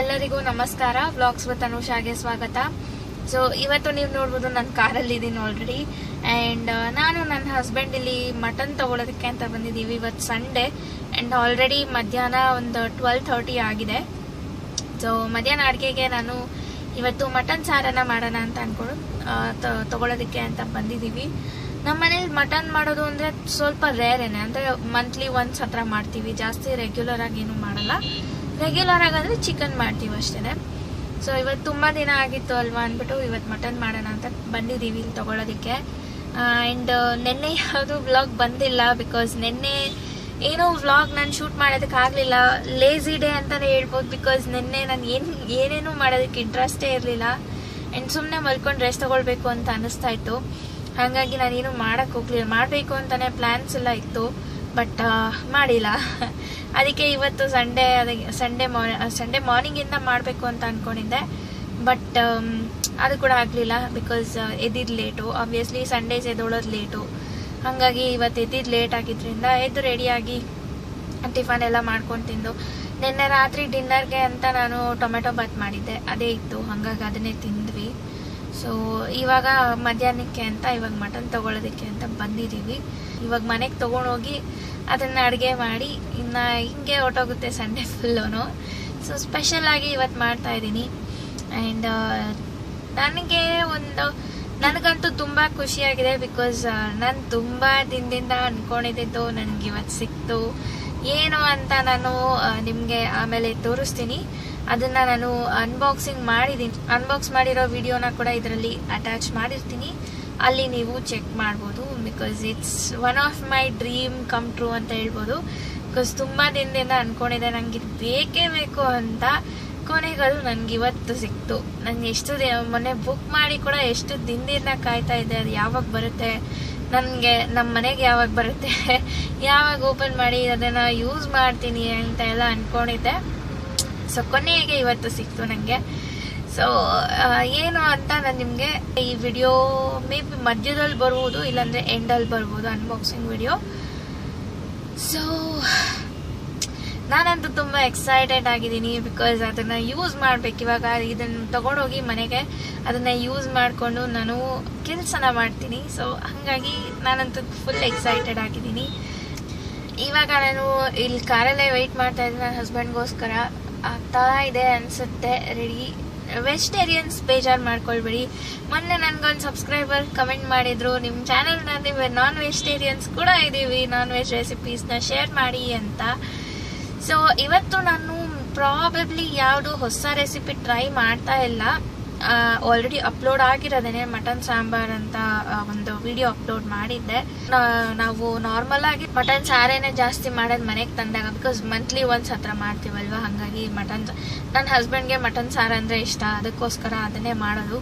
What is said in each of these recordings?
ಎಲ್ಲರಿಗೂ ನಮಸ್ಕಾರ. Blogs with ಅನುಷಾಗೆ ಸ್ವಾಗತ. ಸೊ ಇವತ್ತು ನೀವು ನೋಡ್ಬೋದು ನಾನು ಕಾರಲ್ಲಿ ಇದ್ದೀನಿ ಆಲ್ರೆಡಿ ಆ್ಯಂಡ್ ನಾನು ನನ್ನ ಹಸ್ಬೆಂಡ್ ಇಲ್ಲಿ ಮಟನ್ ತಗೊಳ್ಳೋದಕ್ಕೆ ಅಂತ ಬಂದಿದ್ದೀವಿ ಇವತ್ತು ಸಂಡೇ ಆ್ಯಂಡ್ ಆಲ್ರೆಡಿ ಮಧ್ಯಾಹ್ನ ಒಂದು ಟ್ವೆಲ್ ಥರ್ಟಿ ಆಗಿದೆ. ಸೊ ಮಧ್ಯಾಹ್ನ ಅಡುಗೆಗೆ ನಾನು ಇವತ್ತು ಮಟನ್ ಸಾರನ್ನು ಮಾಡೋಣ ಅಂತ ಅಂದ್ಕೊಂಡು ತಗೊಳೋದಕ್ಕೆ ಅಂತ ಬಂದಿದ್ದೀವಿ. ನಮ್ಮ ಮನೇಲಿ ಮಟನ್ ಮಾಡೋದು ಅಂದರೆ ಸ್ವಲ್ಪ ರೇರೇನೆ ಅಂದರೆ ಮಂತ್ಲಿ ಒನ್ಸ್ ಹತ್ರ ಮಾಡ್ತೀವಿ. ಜಾಸ್ತಿ ರೆಗ್ಯುಲರ್ ಆಗಿ ಏನು ಮಾಡಲ್ಲ. ರೆಗ್ಯುಲರ್ ಆಗಿ ಅಂದರೆ ಚಿಕನ್ ಮಾಡ್ತೀವಿ ಅಷ್ಟೇ ಸೊ ಇವತ್ತು ತುಂಬ ದಿನ ಆಗಿತ್ತು ಅಲ್ವಾ ಅಂದ್ಬಿಟ್ಟು ಇವತ್ತು ಮಟನ್ ಮಾಡೋಣ ಅಂತ ಬಂದಿದ್ದೀವಿ ಇಲ್ಲಿ ತಗೊಳ್ಳೋದಕ್ಕೆ ಆ್ಯಂಡ್ ನಿನ್ನೆ ಯಾವುದು ವ್ಲಾಗ್ ಬಂದಿಲ್ಲ ಬಿಕಾಸ್ ನಿನ್ನೆ ಏನೋ ವ್ಲಾಗ್ ನಾನು ಶೂಟ್ ಮಾಡೋದಕ್ಕೆ ಆಗಲಿಲ್ಲ. ಲೇಝಿ ಡೇ ಅಂತಲೇ ಹೇಳ್ಬೋದು ಬಿಕಾಸ್ ನಿನ್ನೆ ನಾನು ಏನು, ಏನೇನೂ ಮಾಡೋದಕ್ಕೆ ಇಂಟ್ರೆಸ್ಟೇ ಇರಲಿಲ್ಲ. ಆ್ಯಂಡ್ ಸುಮ್ಮನೆ ಮಲ್ಕೊಂಡು ರೆಸ್ಟ್ ತೊಗೊಳ್ಬೇಕು ಅಂತ ಅನ್ನಿಸ್ತಾ ಇತ್ತು. ಹಾಗಾಗಿ ನಾನೇನು ಮಾಡೋಕ್ಕೆ ಹೋಗ್ಲಿಲ್ಲ. ಮಾಡಬೇಕು ಅಂತಲೇ ಪ್ಲ್ಯಾನ್ಸ್ ಎಲ್ಲ ಇತ್ತು. ಬಟ್ ಮಾಡಿಲ್ಲ. ಅದಕ್ಕೆ ಇವತ್ತು ಸಂಡೇ ಅದಕ್ಕೆ ಸಂಡೇ ಮಾರ್ನಿಂಗ್ ಸಂಡೇ ಮಾರ್ನಿಂಗಿಂದ ಮಾಡಬೇಕು ಅಂತ ಅಂದ್ಕೊಂಡಿದ್ದೆ ಬಟ್ ಅದು ಕೂಡ ಆಗಲಿಲ್ಲ ಬಿಕಾಸ್ ಎದ್ದಿದ್ದು ಲೇಟು ಆಬ್ವಿಯಸ್ಲಿ ಸಂಡೇಸ್ ಎದ್ದೋಳೋದು ಲೇಟು ಹಾಗಾಗಿ ಇವತ್ತು ಎದ್ದಿದ್ದು ಲೇಟ್ ಆಗಿದ್ರಿಂದ ಎದ್ದು ರೆಡಿಯಾಗಿ ಟಿಫನ್ ಎಲ್ಲ ಮಾಡ್ಕೊಂಡು ತಿಂದು. ನಿನ್ನೆ ರಾತ್ರಿ ಡಿನ್ನರ್ಗೆ ಅಂತ ನಾನು ಟೊಮೆಟೊ ಬಾತ್ ಮಾಡಿದ್ದೆ. ಅದೇ ಇತ್ತು. ಹಾಗಾಗಿ ಅದನ್ನೇ ತಿಂದ್ವಿ. ಸೊ ಇವಾಗ ಮಧ್ಯಾಹ್ನಕ್ಕೆ ಅಂತ, ಇವಾಗ ಮಟನ್ ತಗೊಳ್ಳೋದಕ್ಕೆ ಅಂತ ಬಂದಿದ್ದೀವಿ ಇವಾಗ ಮನೆಗೆ ತೊಗೊಂಡೋಗಿ ಅದನ್ನು ಅಡುಗೆ ಮಾಡಿ, ಇನ್ನು ಹಿಂಗೆ ಹೊಟ್ಟೋಗುತ್ತೆ ಸಂಡೇ ಫುಲ್ಲೂ ಸೊ ಸ್ಪೆಷಲಾಗಿ ಇವತ್ತು ಮಾಡ್ತಾ ಇದ್ದೀನಿ. ಆ್ಯಂಡ್ ನನಗೆ ಒಂದು, ನನಗಂತೂ ತುಂಬ ಖುಷಿಯಾಗಿದೆ ಬಿಕಾಸ್ ನಾನು ತುಂಬ ದಿನದಿಂದ ಅಂದ್ಕೊಂಡಿದ್ದು ನನಗೆ ಇವತ್ತು ಸಿಕ್ತು. ಏನು ಅಂತ ನಾನು ನಿಮಗೆ ಆಮೇಲೆ ತೋರಿಸ್ತೀನಿ. ಅದನ್ನು ನಾನು ಅನ್ಬಾಕ್ಸಿಂಗ್ ಮಾಡಿದ್ದೀನಿ ಅನ್ಬಾಕ್ಸ್ ಮಾಡಿರೋ ವಿಡಿಯೋನ ಕೂಡ ಇದರಲ್ಲಿ ಅಟ್ಯಾಚ್ ಮಾಡಿರ್ತೀನಿ. ಅಲ್ಲಿ ನೀವು ಚೆಕ್ ಮಾಡ್ಬೋದು because it's one of my dream come true ಅಂತ ಹೇಳ್ಬೋದು. ಬಿಕಾಸ್ ತುಂಬ ದಿನದಿಂದ ಅಂದ್ಕೊಂಡಿದ್ದೆ ನನಗೆ ಇದು ಬೇಕೇ ಬೇಕು ಅಂತ. ಕೊನೆಗದು ನನಗೆ ಇವತ್ತು ಸಿಕ್ತು. ನನಗೆ ಎಷ್ಟು ಮೊನ್ನೆ ಬುಕ್ ಮಾಡಿ ಕೂಡ ಎಷ್ಟು ದಿನದಿಂದ ಕಾಯ್ತಾ ಇದ್ದೆ, ಅದು ಯಾವಾಗ ಬರುತ್ತೆ? ನನಗೆ ನಮ್ಮ ಮನೆಗೆ ಯಾವಾಗ ಬರುತ್ತೆ? ಯಾವಾಗ ಓಪನ್ ಮಾಡಿ ಅದನ್ನು ಯೂಸ್ ಮಾಡ್ತೀನಿ ಅಂತ ಎಲ್ಲ ಅಂದ್ಕೊಂಡಿದ್ದೆ ಸೊ ಕೊನೆಗೆ ಇವತ್ತು ಸಿಕ್ತು ನನಗೆ ಸೊ ಏನು ಅಂತ ನಾನು ನಿಮಗೆ ಈ ವಿಡಿಯೋ ಮೇ ಬಿ ಮಧ್ಯದಲ್ಲಿ ಬರ್ಬೋದು, ಇಲ್ಲಾಂದರೆ ಎಂಡಲ್ಲಿ ಬರ್ಬೋದು ಅನ್ಬಾಕ್ಸಿಂಗ್ ವಿಡಿಯೋ ಸೊ ನಾನಂತೂ ತುಂಬ ಎಕ್ಸೈಟೆಡ್ ಆಗಿದ್ದೀನಿ ಬಿಕಾಸ್ ಅದನ್ನು ಯೂಸ್ ಮಾಡಬೇಕು. ಇವಾಗ ಇದನ್ನು ತಗೊಂಡೋಗಿ ಮನೆಗೆ ಅದನ್ನು ಯೂಸ್ ಮಾಡಿಕೊಂಡು ನಾನು ಕೆಲಸನ ಮಾಡ್ತೀನಿ. ಸೊ ಹಾಗಾಗಿ ನಾನಂತೂ ಫುಲ್ ಎಕ್ಸೈಟೆಡ್ ಆಗಿದ್ದೀನಿ. ಇವಾಗ ನಾನು ಇಲ್ಲಿ ಕಾರಲ್ಲೇ ವೆಯ್ಟ್ ಮಾಡ್ತಾ ಇದ್ದೀನಿ ನನ್ನ ಹಸ್ಬೆಂಡ್ಗೋಸ್ಕರ ಆಗ್ತಾ ಇದೆ ಅನಿಸುತ್ತೆ. ರೆಡಿ ವೆಜಿಟೇರಿಯನ್ಸ್ ಬೇಜಾರು ಮಾಡ್ಕೊಳ್ಬೇಡಿ. ಮೊನ್ನೆ ನನ್ಗೊಂದು ಸಬ್ಸ್ಕ್ರೈಬರ್ ಕಮೆಂಟ್ ಮಾಡಿದ್ರು ನಿಮ್ಮ ಚಾನಲ್ನಲ್ಲಿ ನಾನ್ ವೆಜಿಟೇರಿಯನ್ಸ್ ಕೂಡ ಇದ್ದೀವಿ ನಾನ್ ವೆಜ್ ರೆಸಿಪೀಸ್ನ ಶೇರ್ ಮಾಡಿ ಅಂತ. ಸೊ ಇವತ್ತು ನಾನು ಪ್ರಾಬಬ್ಲಿ ಯಾವುದು ಹೊಸ ರೆಸಿಪಿ ಟ್ರೈ ಮಾಡ್ತಾ ಇಲ್ಲ. ಆಲ್ರೆಡಿ ಅಪ್ಲೋಡ್ ಆಗಿರೋದೇನೆ ಮಟನ್ ಸಾಂಬಾರ್ ಅಂತ ಒಂದು ವಿಡಿಯೋ ಅಪ್ಲೋಡ್ ಮಾಡಿದ್ದೆ. ನಾವು ನಾರ್ಮಲ್ ಆಗಿ ಮಟನ್ ಸಾರೇನೆ ಜಾಸ್ತಿ ಮಾಡೋದು ಮನೆಗೆ ತಂದಾಗ ಬಿಕಾಸ್ ಮಂತ್ಲಿ ಒನ್ಸ್ ಹತ್ರ ಮಾಡ್ತೀವಲ್ವ, ಹಾಗಾಗಿ ಮಟನ್ ನನ್ನ ಹಸ್ಬೆಂಡ್ಗೆ ಮಟನ್ ಸಾರು ಅಂದರೆ ಇಷ್ಟ, ಅದಕ್ಕೋಸ್ಕರ ಅದನ್ನೇ ಮಾಡೋದು.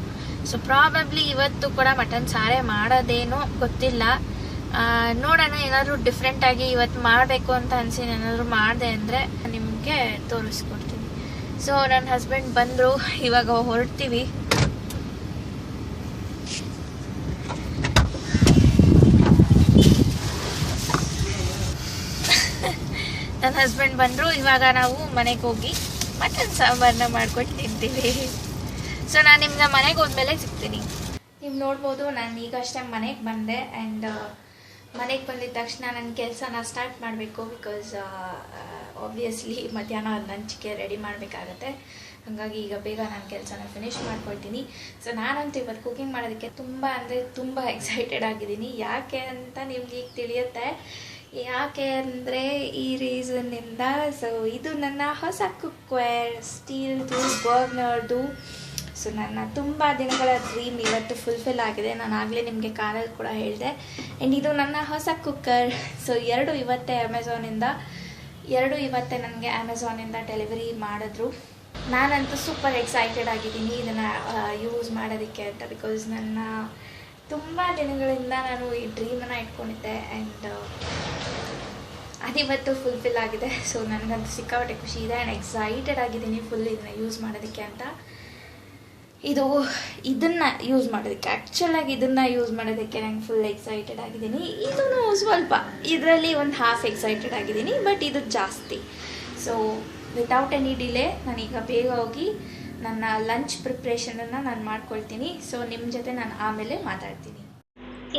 ಸೊ ಪ್ರಾಬಬ್ಲಿ ಇವತ್ತು ಕೂಡ ಮಟನ್ ಸಾರೇ ಮಾಡೋದೇನೋ ಗೊತ್ತಿಲ್ಲ. ನೋಡೋಣ, ಏನಾದರೂ ಡಿಫ್ರೆಂಟಾಗಿ ಇವತ್ತು ಮಾಡಬೇಕು ಅಂತ ಅನ್ಸಿ ಏನಾದರೂ ಮಾಡಿದೆ ಅಂದರೆ ನಿಮಗೆ ತೋರಿಸ್ಕೊಡ್ತೀನಿ. ಸೊ ನನ್ನ ಹಸ್ಬೆಂಡ್ ಬಂದರು. ಇವಾಗ ಹೊರಡ್ತೀವಿ. ನನ್ನ ಹಸ್ಬೆಂಡ್ ಬಂದರು. ಇವಾಗ ನಾವು ಮನೆಗೆ ಹೋಗಿ ಮಟನ್ ಸಾಂಬಾರನ್ನ ಮಾಡ್ಕೊಂಡು ತಿಂತೀವಿ. ಸೊ ನಾನು ನಿಮ್ಗೆ ಮನೆಗೆ ಹೋದ್ಮೇಲೆ ಸಿಗ್ತೀನಿ. ನೀವು ನೋಡ್ಬೋದು, ನಾನು ಈಗಷ್ಟೇ ಮನೆಗೆ ಬಂದೆ ಆ್ಯಂಡ್ ಮನೆಗೆ ಬಂದಿದ್ದ ತಕ್ಷಣ ನನ್ನ ಕೆಲಸನ ಸ್ಟಾರ್ಟ್ ಮಾಡಬೇಕು ಬಿಕಾಸ್ ಆಬ್ವಿಯಸ್ಲಿ ಮಧ್ಯಾಹ್ನ ಲಂಚ್ಗೆ ರೆಡಿ ಮಾಡಬೇಕಾಗತ್ತೆ. ಹಾಗಾಗಿ ಈಗ ಬೇಗ ನಾನು ಕೆಲಸನ ಫಿನಿಶ್ ಮಾಡ್ಕೊಳ್ತೀನಿ. ಸೊ ನಾನಂತೂ ಇವತ್ತು ಕುಕಿಂಗ್ ಮಾಡೋದಕ್ಕೆ ತುಂಬ ಅಂದರೆ ತುಂಬ ಎಕ್ಸೈಟೆಡ್ ಆಗಿದ್ದೀನಿ. ಯಾಕೆ ಅಂತ ನಿಮ್ಗೆ ಈಗ ತಿಳಿಯುತ್ತೆ. ಯಾಕೆ ಅಂದರೆ ಈ ರೀಸನ್ನಿಂದ ಸೊ ಇದು ನನ್ನ ಹೊಸ ಕುಕ್ವೇರ್ ಸ್ಟೀಲ್ದು ಬರ್ನರ್ದು ಸೊ ನನ್ನ ತುಂಬ ದಿನಗಳ ಡ್ರೀಮ್ ಇವತ್ತು ಫುಲ್ಫಿಲ್ ಆಗಿದೆ. ನಾನು ಆಗಲೇ ನಿಮಗೆ ಕಾರಲ್ಲಿ ಕೂಡ ಹೇಳಿದೆ. ಆ್ಯಂಡ್ ಇದು ನನ್ನ ಹೊಸ ಕುಕ್ಕರ್ ಸೊ ಎರಡು ಇವತ್ತೇ ಅಮೆಝಾನಿಂದ ಎರಡು ಇವತ್ತೇ ನನಗೆ ಅಮೆಝಾನಿಂದ ಡೆಲಿವರಿ ಮಾಡಿದ್ರು. ನಾನಂತೂ ಸೂಪರ್ ಎಕ್ಸೈಟೆಡ್ ಆಗಿದ್ದೀನಿ ಇದನ್ನು ಯೂಸ್ ಮಾಡೋದಕ್ಕೆ ಅಂತ ಬಿಕಾಸ್ ನನ್ನ ತುಂಬ ದಿನಗಳಿಂದ ನಾನು ಈ ಡ್ರೀಮನ್ನು ಇಟ್ಕೊಂಡಿದ್ದೆ ಆ್ಯಂಡ್ ಅದಿವತ್ತು ಫುಲ್ಫಿಲ್ ಆಗಿದೆ. ಸೊ ನನಗಂತೂ ಸಿಕ್ಕಾಪಟ್ಟೆ ಖುಷಿ ಇದೆ ಆ್ಯಂಡ್ ಎಕ್ಸೈಟೆಡ್ ಆಗಿದ್ದೀನಿ ಫುಲ್ ಇದನ್ನು ಯೂಸ್ ಮಾಡೋದಕ್ಕೆ ಅಂತ. ಇದು ಇದನ್ನ ಯೂಸ್ ಮಾಡೋದಕ್ಕೆ ಆ್ಯಕ್ಚುಲಾಗಿ ಇದನ್ನ ಯೂಸ್ ಮಾಡೋದಕ್ಕೆ ನಂಗೆ ಫುಲ್ ಎಕ್ಸೈಟೆಡ್ ಆಗಿದ್ದೀನಿ. ಇದೂ ಸ್ವಲ್ಪ, ಇದರಲ್ಲಿ ಒಂದು ಹಾಫ್ ಎಕ್ಸೈಟೆಡ್ ಆಗಿದ್ದೀನಿ ಬಟ್ ಇದು ಜಾಸ್ತಿ. ಸೊ ವಿತೌಟ್ ಎನಿ ಡಿಲೇ ನಾನೀಗ ಬೇಗ ಹೋಗಿ ನನ್ನ ಲಂಚ್ ಪ್ರಿಪ್ರೇಷನನ್ನು ನಾನು ಮಾಡ್ಕೊಳ್ತೀನಿ. ಸೊ ನಿಮ್ಮ ಜೊತೆ ನಾನು ಆಮೇಲೆ ಮಾತಾಡ್ತೀನಿ.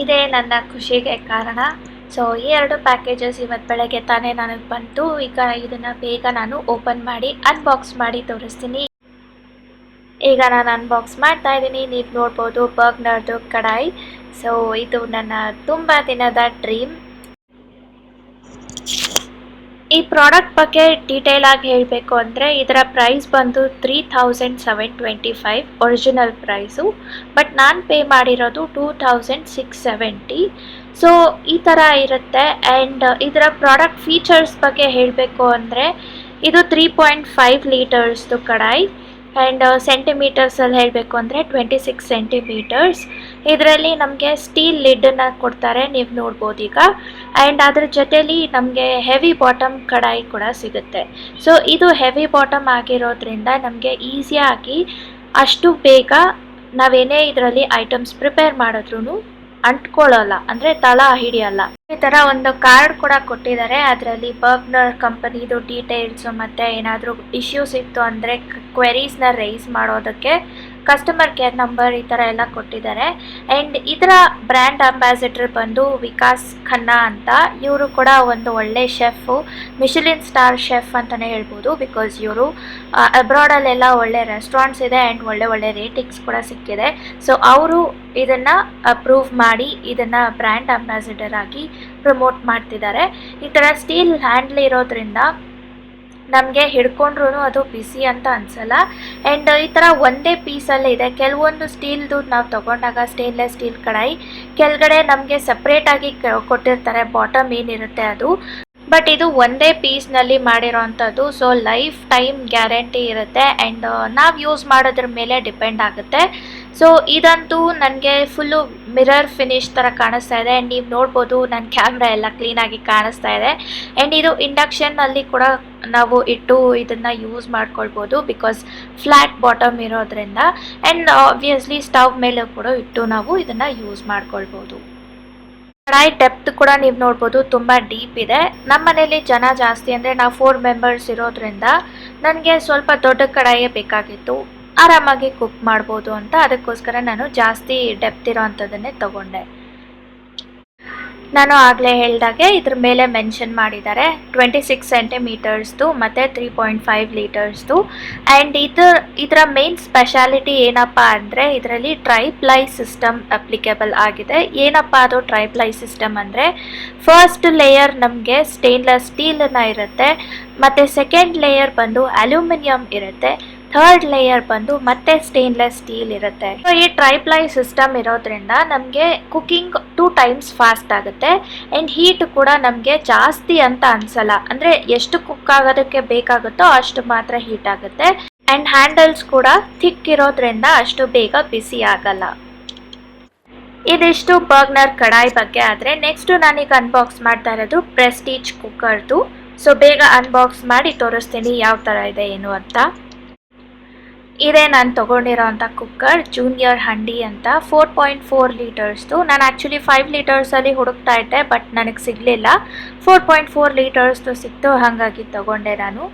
ಇದೇ ನನ್ನ ಖುಷಿಗೆ ಕಾರಣ. ಸೊ ಈ ಎರಡು ಪ್ಯಾಕೇಜಸ್ ಇವತ್ತು ಬೆಳಗ್ಗೆ ತಾನೇ ನನಗೆ ಬಂತು ಈಗ ಇದನ್ನು ಬೇಗ ನಾನು ಓಪನ್ ಮಾಡಿ ಅನ್ಬಾಕ್ಸ್ ಮಾಡಿ ತೋರಿಸ್ತೀನಿ. ಈಗ ನಾನು ಅನ್ಬಾಕ್ಸ್ ಮಾಡ್ತಾ ಇದ್ದೀನಿ. ನೀವು ನೋಡ್ಬೋದು ಬರ್ಗ್ನರ್ದು ಕಡಾಯಿ. ಸೊ ಇದು ನನ್ನ ತುಂಬ ದಿನದ ಡ್ರೀಮ್ ಈ ಪ್ರಾಡಕ್ಟ್ ಬಗ್ಗೆ ಡೀಟೇಲ್ ಆಗಿ ಹೇಳಬೇಕು ಅಂದರೆ, ಇದರ ಪ್ರೈಸ್ ಬಂದು three thousand seven twenty five original price but ನಾನು ಪೇ ಮಾಡಿರೋದು two thousand six seventy so ಈ ಥರ ಇರುತ್ತೆ. ಆ್ಯಂಡ್ ಇದರ ಪ್ರಾಡಕ್ಟ್ ಫೀಚರ್ಸ್ ಬಗ್ಗೆ ಹೇಳಬೇಕು ಅಂದರೆ, ಇದು ತ್ರೀ ಪಾಯಿಂಟ್ ಫೈವ್ ಲೀಟರ್ಸ್ದು ಕಡಾಯಿ. ಆ್ಯಂಡ್ ಸೆಂಟಿಮೀಟರ್ಸಲ್ಲಿ ಹೇಳಬೇಕು ಅಂದರೆ ಟ್ವೆಂಟಿ ಸಿಕ್ಸ್ ಸೆಂಟಿಮೀಟರ್ಸ್ ಇದರಲ್ಲಿ ನಮಗೆ ಸ್ಟೀಲ್ ಲಿಡ್ಡನ್ನು ಕೊಡ್ತಾರೆ, ನೀವು ನೋಡ್ಬೋದು ಈಗ. ಆ್ಯಂಡ್ ಅದ್ರ ಜೊತೆಯಲ್ಲಿ ನಮಗೆ ಹೆವಿ ಬಾಟಮ್ ಕಡಾಯಿ ಕೂಡ ಸಿಗುತ್ತೆ. ಸೊ ಇದು ಹೆವಿ ಬಾಟಮ್ ಆಗಿರೋದ್ರಿಂದ ನಮಗೆ ಈಸಿಯಾಗಿ ಅಷ್ಟು ಬೇಗ ನಾವೇನೇ ಇದರಲ್ಲಿ ಐಟಮ್ಸ್ ಪ್ರಿಪೇರ್ ಮಾಡಿದ್ರೂ ಅಂಟ್ಕೊಳ್ಳಲ್ಲ. ಅಂದರೆ ತಳ ಹಿಡಿಯಲ್ಲ. ಈ ತರ ಒಂದು ಕಾರ್ಡ್ ಕೂಡ ಕೊಟ್ಟಿದ್ದಾರೆ. ಅದರಲ್ಲಿ ಬರ್ಗ್ನರ್ ಕಂಪನಿದು ಡೀಟೇಲ್ಸ್ ಮತ್ತೆ ಏನಾದರೂ ಇಶ್ಯೂಸ್ ಇತ್ತು ಅಂದ್ರೆ ಕ್ವೆರೀಸ್ನ ರೈಸ್ ಮಾಡೋದಕ್ಕೆ ಕಸ್ಟಮರ್ ಕೇರ್ ನಂಬರ್ ಈ ಥರ ಎಲ್ಲ ಕೊಟ್ಟಿದ್ದಾರೆ. ಆ್ಯಂಡ್ ಇದರ ಬ್ರ್ಯಾಂಡ್ ಅಂಬಾಸಿಡರ್ ಬಂದು ವಿಕಾಸ್ ಖನ್ನಾ ಅಂತ. ಇವರು ಕೂಡ ಒಂದು ಒಳ್ಳೆ ಶೆಫು ಮಿಶಲಿನ್ ಸ್ಟಾರ್ ಶೆಫ್ ಅಂತಲೇ ಹೇಳ್ಬೋದು. ಬಿಕಾಸ್ ಇವರು ಅಬ್ರಾಡಲ್ಲೆಲ್ಲ ಒಳ್ಳೆ ರೆಸ್ಟೋರೆಂಟ್ಸ್ ಇದೆ ಆ್ಯಂಡ್ ಒಳ್ಳೆ ಒಳ್ಳೆ ರೇಟಿಂಗ್ಸ್ ಕೂಡ ಸಿಕ್ಕಿದೆ. ಸೊ ಅವರು ಇದನ್ನು ಅಪ್ರೂವ್ ಮಾಡಿ ಇದನ್ನು ಬ್ರ್ಯಾಂಡ್ ಅಂಬಾಸಿಡರ್ ಆಗಿ ಪ್ರಮೋಟ್ ಮಾಡ್ತಿದ್ದಾರೆ. ಈ ಥರ ಸ್ಟೀಲ್ ಹ್ಯಾಂಡ್ಲ್ ಇರೋದ್ರಿಂದ ನಮಗೆ ಹಿಡ್ಕೊಂಡ್ರೂ ಅದು ಬಿಸಿ ಅಂತ ಅನಿಸಲ್ಲ. ಆ್ಯಂಡ್ ಈ ಥರ ಒಂದೇ ಪೀಸಲ್ಲೇ ಇದೆ. ಕೆಲವೊಂದು ಸ್ಟೀಲ್ದು ನಾವು ತೊಗೊಂಡಾಗ ಸ್ಟೇನ್ಲೆಸ್ ಸ್ಟೀಲ್ ಕಡಾಯಿ. ಕೆಳಗಡೆ ನಮಗೆ ಸಪ್ರೇಟಾಗಿ ಕೊಟ್ಟಿರ್ತಾರೆ. ಬಾಟಮ್ ಏನಿರುತ್ತೆ ಅದು. ಬಟ್ ಇದು ಒಂದೇ ಪೀಸ್ನಲ್ಲಿ ಮಾಡಿರೋವಂಥದ್ದು ಸೊ ಲೈಫ್ ಟೈಮ್ ಗ್ಯಾರಂಟಿ ಇರುತ್ತೆ. ಆ್ಯಂಡ್ ನಾವು ಯೂಸ್ ಮಾಡೋದ್ರ ಮೇಲೆ ಡಿಪೆಂಡ್ ಆಗುತ್ತೆ. ಸೊ ಇದಂತೂ ನನಗೆ ಫುಲ್ಲು ಮಿರರ್ ಫಿನಿಶ್ ಥರ ಕಾಣಿಸ್ತಾ ಇದೆ. ಆ್ಯಂಡ್ ನೀವು ನೋಡ್ಬೋದು ನನ್ನ ಕ್ಯಾಮ್ರಾ ಎಲ್ಲ ಕ್ಲೀನಾಗಿ ಕಾಣಿಸ್ತಾ ಇದೆ. ಆ್ಯಂಡ್ ಇದು ಇಂಡಕ್ಷನ್ನಲ್ಲಿ ಕೂಡ ನಾವು ಇಟ್ಟು ಇದನ್ನು ಯೂಸ್ ಮಾಡ್ಕೊಳ್ಬೋದು ಬಿಕಾಸ್ ಫ್ಲ್ಯಾಟ್ ಬಾಟಮ್ ಇರೋದ್ರಿಂದ. ಆ್ಯಂಡ್ ಆಬ್ವಿಯಸ್ಲಿ ಸ್ಟವ್ ಮೇಲೆ ಕೂಡ ಇಟ್ಟು ನಾವು ಇದನ್ನು ಯೂಸ್ ಮಾಡ್ಕೊಳ್ಬೋದು. ಕಡಾಯಿ ಡೆಪ್ತ್ ಕೂಡ ನೀವು ನೋಡ್ಬೋದು ತುಂಬ ಡೀಪ್ ಇದೆ. ನಮ್ಮ ಮನೇಲಿ ಜನ ಜಾಸ್ತಿ ಅಂದರೆ ನಾವು ಫೋರ್ ಮೆಂಬರ್ಸ್ ಇರೋದ್ರಿಂದ ನನಗೆ ಸ್ವಲ್ಪ ದೊಡ್ಡ ಕಡಾಯೇ ಬೇಕಾಗಿತ್ತು. ಆರಾಮಾಗಿ ಕುಕ್ ಮಾಡ್ಬೋದು ಅಂತ ಅದಕ್ಕೋಸ್ಕರ ನಾನು ಜಾಸ್ತಿ ಡೆಪ್ತ್ ಇರೋ ಅಂಥದ್ದನ್ನೇ ತಗೊಂಡೆ. ನಾನು ಆಗಲೇ ಹೇಳಿದಾಗೆ ಇದ್ರ ಮೇಲೆ ಮೆನ್ಷನ್ ಮಾಡಿದ್ದಾರೆ ಟ್ವೆಂಟಿ ಸಿಕ್ಸ್ ಸೆಂಟಿಮೀಟರ್ಸ್ದು ಮತ್ತು ತ್ರೀ ಪಾಯಿಂಟ್ ಫೈವ್ ಲೀಟರ್ಸ್ದು ಆ್ಯಂಡ್ ಇದರ ಇದರ ಮೇನ್ ಸ್ಪೆಷಾಲಿಟಿ ಏನಪ್ಪ ಅಂದರೆ ಇದರಲ್ಲಿ ಟ್ರೈಪ್ಲೈ ಸಿಸ್ಟಮ್ ಅಪ್ಲಿಕೇಬಲ್ ಆಗಿದೆ. ಏನಪ್ಪ ಅದು ಟ್ರೈಪ್ಲೈ ಸಿಸ್ಟಮ್ ಅಂದರೆ ಫಸ್ಟ್ ಲೇಯರ್ ನಮಗೆ ಸ್ಟೇನ್ಲೆಸ್ ಸ್ಟೀಲನ್ನ ಇರುತ್ತೆ. ಮತ್ತು ಸೆಕೆಂಡ್ ಲೇಯರ್ ಬಂದು ಅಲ್ಯೂಮಿನಿಯಂ ಇರುತ್ತೆ. ಥರ್ಡ್ ಲೇಯರ್ ಬಂದು ಮತ್ತೆ ಸ್ಟೇನ್ಲೆಸ್ ಸ್ಟೀಲ್ ಇರುತ್ತೆ. ಸೊ ಈ ಟ್ರೈಪ್ಲೈ ಸಿಸ್ಟಮ್ ಇರೋದ್ರಿಂದ ನಮಗೆ ಕುಕಿಂಗ್ ಟೂ ಟೈಮ್ಸ್ ಫಾಸ್ಟ್ ಆಗುತ್ತೆ. ಆ್ಯಂಡ್ ಹೀಟ್ ಕೂಡ ನಮಗೆ ಜಾಸ್ತಿ ಅಂತ ಅನ್ಸಲ್ಲ. ಅಂದರೆ ಎಷ್ಟು ಕುಕ್ ಆಗೋದಕ್ಕೆ ಬೇಕಾಗುತ್ತೋ ಅಷ್ಟು ಮಾತ್ರ ಹೀಟ್ ಆಗುತ್ತೆ. ಆ್ಯಂಡ್ ಹ್ಯಾಂಡಲ್ಸ್ ಕೂಡ ಥಿಕ್ ಇರೋದ್ರಿಂದ ಅಷ್ಟು ಬೇಗ ಬಿಸಿ ಆಗಲ್ಲ. ಇದಿಷ್ಟು ಬರ್ಗ್ನರ್ ಕಡಾಯಿ ಬಗ್ಗೆ ಆದರೆ ನೆಕ್ಸ್ಟು ನಾನೀಗ ಅನ್ಬಾಕ್ಸ್ ಮಾಡ್ತಾ ಇರೋದು ಪ್ರೆಸ್ಟೀಜ್ ಕುಕ್ಕರ್ದು ಸೊ ಬೇಗ ಅನ್ಬಾಕ್ಸ್ ಮಾಡಿ ತೋರಿಸ್ತೀನಿ ಯಾವ ಥರ ಇದೆ ಏನು ಅಂತ. ಇದೇ ನಾನು ತೊಗೊಂಡಿರೋ ಅಂಥ ಕುಕ್ಕರ್ ಜೂನಿಯರ್ ಹಂಡಿ ಅಂತ. ಫೋರ್ ಪಾಯಿಂಟ್ ಫೋರ್ ಲೀಟರ್ಸ್ದು ನಾನು ಆ್ಯಕ್ಚುಲಿ ಫೈವ್ ಲೀಟರ್ಸಲ್ಲಿ ಹುಡುಕ್ತಾ ಇದ್ದೆ ಬಟ್ ನನಗೆ ಸಿಗಲಿಲ್ಲ. ಫೋರ್ ಪಾಯಿಂಟ್ ಫೋರ್ ಲೀಟರ್ಸ್ದು ಸಿಕ್ತು, ಹಾಗಾಗಿ ತೊಗೊಂಡೆ ನಾನು.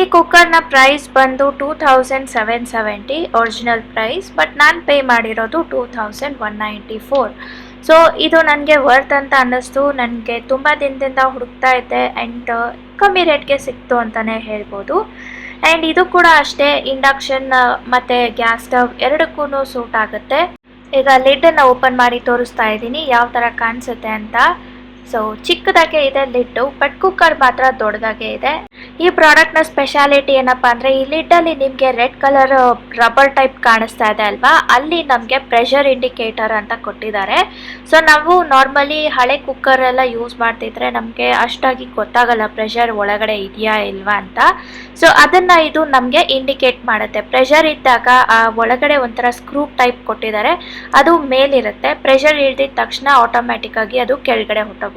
ಈ ಕುಕ್ಕರ್ನ ಪ್ರೈಸ್ ಬಂದು two thousand seven seventy original price but ನಾನು ಪೇ ಮಾಡಿರೋದು two thousand one ninety four so ಇದು ನನಗೆ ವರ್ತ್ ಅಂತ ಅನ್ನಿಸ್ತು. ನನಗೆ ತುಂಬ ದಿನದಿಂದ ಹುಡುಕ್ತಾ ಇದ್ದೆ ಆ್ಯಂಡ್ ಕಮ್ಮಿ ರೇಟ್ಗೆ ಸಿಕ್ತು ಅಂತಲೇ ಹೇಳ್ಬೋದು. ಆ್ಯಂಡ್ ಇದು ಕೂಡ ಅಷ್ಟೇ ಇಂಡಕ್ಷನ್ ಮತ್ತು ಗ್ಯಾಸ್ ಸ್ಟವ್ ಎರಡಕ್ಕೂ ಸೂಟ್ ಆಗುತ್ತೆ. ಈಗ ಲಿಡ್ಡನ್ನು ಓಪನ್ ಮಾಡಿ ತೋರಿಸ್ತಾ ಇದ್ದೀನಿ ಯಾವ ಥರ ಕಾಣಿಸುತ್ತೆ ಅಂತ. ಸೊ ಚಿಕ್ಕದಾಗೆ ಇದೆ ಲಿಡ್ಡು ಬಟ್ ಕುಕ್ಕರ್ ಮಾತ್ರ ದೊಡ್ಡದಾಗೆ ಇದೆ. ಈ ಪ್ರಾಡಕ್ಟ್ನ ಸ್ಪೆಷಾಲಿಟಿ ಏನಪ್ಪ ಅಂದರೆ, ಈ ಲಿಡ್ಡಲ್ಲಿ ನಿಮಗೆ ರೆಡ್ ಕಲರ್ ರಬ್ಬರ್ ಟೈಪ್ ಕಾಣಿಸ್ತಾ ಇದೆ ಅಲ್ವಾ? ಅಲ್ಲಿ ನಮಗೆ ಪ್ರೆಷರ್ ಇಂಡಿಕೇಟರ್ ಅಂತ ಕೊಟ್ಟಿದ್ದಾರೆ. ಸೊ ನಾವು ನಾರ್ಮಲಿ ಹಳೆ ಕುಕ್ಕರ್ ಎಲ್ಲ ಯೂಸ್ ಮಾಡ್ತಿದ್ರೆ ನಮಗೆ ಅಷ್ಟಾಗಿ ಗೊತ್ತಾಗಲ್ಲ ಪ್ರೆಷರ್ ಒಳಗಡೆ ಇದೆಯಾ ಇಲ್ವಾ ಅಂತ. ಸೊ ಅದನ್ನು ಇದು ನಮಗೆ ಇಂಡಿಕೇಟ್ ಮಾಡುತ್ತೆ. ಪ್ರೆಷರ್ ಇದ್ದಾಗ, ಆ ಒಳಗಡೆ ಒಂಥರ ಸ್ಕ್ರೂ ಟೈಪ್ ಕೊಟ್ಟಿದ್ದಾರೆ. ಅದು ಮೇಲಿರುತ್ತೆ. ಪ್ರೆಷರ್ ಇಳಿದಿದ ತಕ್ಷಣ ಆಟೋಮ್ಯಾಟಿಕ್ ಆಗಿ ಅದು ಕೆಳಗಡೆ ಹೊಟ್ಟೋಗುತ್ತೆ.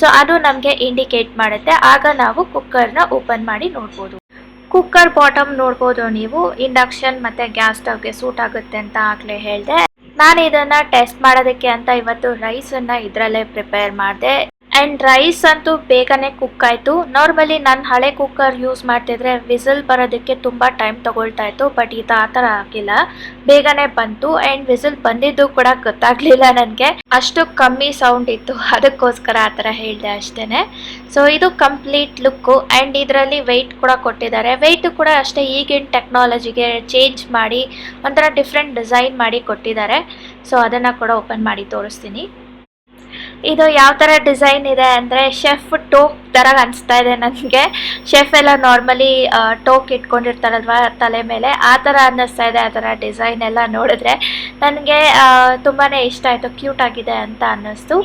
ಸೊ ಅದು ನಮಗೆ ಇಂಡಿಕೇಟ್ ಮಾಡುತ್ತೆ. ಆಗ ನಾವು ಕುಕ್ಕರ್ನ ಓಪನ್ ಮಾಡಿ ನೋಡ್ಬೋದು. ಕುಕ್ಕರ್ ಬಾಟಮ್ ನೋಡ್ಬೋದು ನೀವು. ಇಂಡಕ್ಷನ್ ಮತ್ತೆ ಗ್ಯಾಸ್ ಸ್ಟವ್ಗೆ ಸೂಟ್ ಆಗುತ್ತೆ ಅಂತ ಆಗಲೇ ಹೇಳಿದೆ. ನಾನು ಇದನ್ನ ಟೆಸ್ಟ್ ಮಾಡೋದಕ್ಕೆ ಅಂತ ಇವತ್ತು ರೈಸನ್ನು ಇದರಲ್ಲೇ ಪ್ರಿಪೇರ್ ಮಾಡಿದೆ. ಆ್ಯಂಡ್ ರೈಸ್ ಅಂತೂ ಬೇಗನೆ ಕುಕ್ ಆಯಿತು. ನಾರ್ಮಲಿ ನಾನು ಹಳೆ ಕುಕ್ಕರ್ ಯೂಸ್ ಮಾಡ್ತಿದ್ರೆ ವಿಸಿಲ್ ಬರೋದಕ್ಕೆ ತುಂಬ ಟೈಮ್ ತೊಗೊಳ್ತಾ ಇತ್ತು ಬಟ್ ಇದು ಆ ಥರ ಆಗಿಲ್ಲ. ಬೇಗನೆ ಬಂತು ಆ್ಯಂಡ್ ವಿಸಿಲ್ ಬಂದಿದ್ದು ಕೂಡ ಗೊತ್ತಾಗಲಿಲ್ಲ ನನಗೆ. ಅಷ್ಟು ಕಮ್ಮಿ ಸೌಂಡ್ ಇತ್ತು. ಅದಕ್ಕೋಸ್ಕರ ಆ ಥರ ಹೇಳಿದೆ ಅಷ್ಟೇ ಸೊ ಇದು ಕಂಪ್ಲೀಟ್ ಲುಕ್ಕು ಆ್ಯಂಡ್ ಇದರಲ್ಲಿ ವೆಯ್ಟ್ ಕೂಡ ಕೊಟ್ಟಿದ್ದಾರೆ. ವೆಯ್ಟ್ ಕೂಡ ಅಷ್ಟೇ ಈಗಿನ ಟೆಕ್ನಾಲಜಿಗೆ ಚೇಂಜ್ ಮಾಡಿ ಒಂಥರ ಡಿಫ್ರೆಂಟ್ ಡಿಸೈನ್ ಮಾಡಿ ಕೊಟ್ಟಿದ್ದಾರೆ. ಸೊ ಅದನ್ನು ಕೂಡ ಓಪನ್ ಮಾಡಿ ತೋರಿಸ್ತೀನಿ. ಇದು ಯಾವ ಥರ ಡಿಸೈನ್ ಇದೆ ಅಂದರೆ ಶೆಫ್ ಟೋಕ್ ಥರ ಅನಿಸ್ತಾ ಇದೆ ನನಗೆ. ಶೆಫ್ ಎಲ್ಲ ನಾರ್ಮಲಿ ಟೋಕ್ ಇಟ್ಕೊಂಡಿರ್ತಾರಲ್ವ ತಲೆ ಮೇಲೆ. ಆ ಥರ ಅನ್ನಿಸ್ತಾ ಇದೆ, ಆ ಥರ ಡಿಸೈನ್ ಎಲ್ಲ ನೋಡಿದ್ರೆ. ನನಗೆ ತುಂಬಾ ಇಷ್ಟ ಆಯಿತು, ಕ್ಯೂಟ್ ಆಗಿದೆ ಅಂತ ಅನ್ನಿಸ್ತು.